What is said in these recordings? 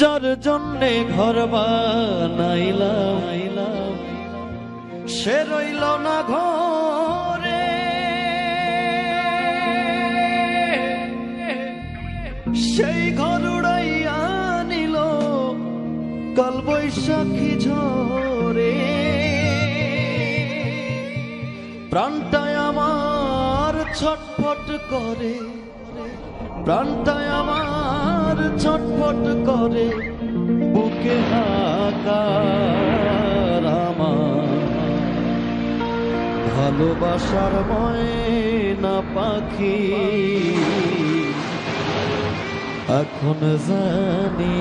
যার জন্যে ঘর বানাইলাম, সে রইল না ঘরে। সেই ঘর উড়াইয়া নিল কাল বৈশাখী ঝরে প্রাণটায় আমার ছটফট করে প্রাণটায় আমার ছটফট করে বুকে হাকার আমার। ভালোবাসার ময়না পাখি এখন জানি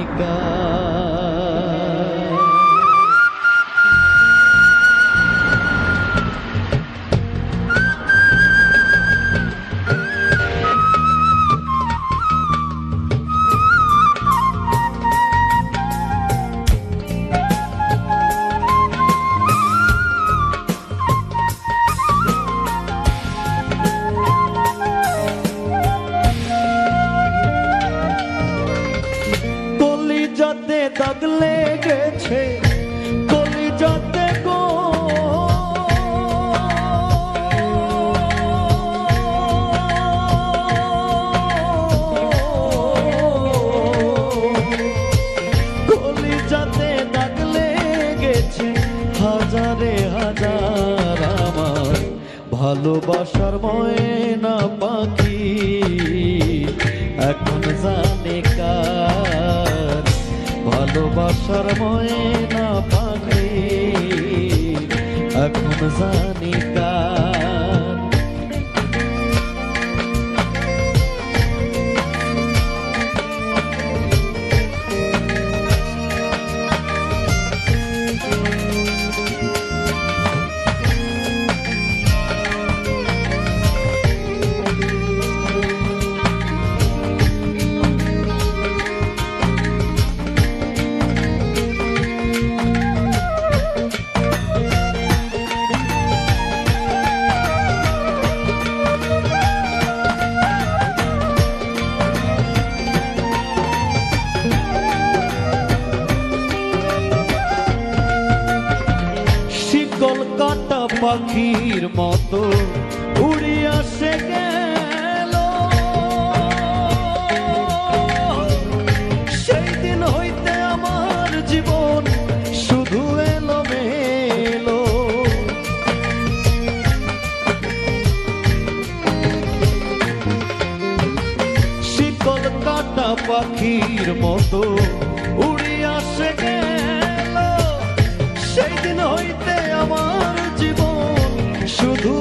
দাগ লেগেছে কলি যাতে গো। কলি যাতে দাগ লেগেছে হাজারে হাজার আমার ভালোবাসার ময়না পাখি। এখন জানে কার ভালোবাসার ময়না পাখি এখন জানি পাখির মতো উড়িয়া সে গেল। সেই দিন হইতে আমার জীবন শুধু এলো মেলো শিকল কাটা পাখির মতো উড়িয়া সে গেল। সেই দিন হইতে আমার শুধু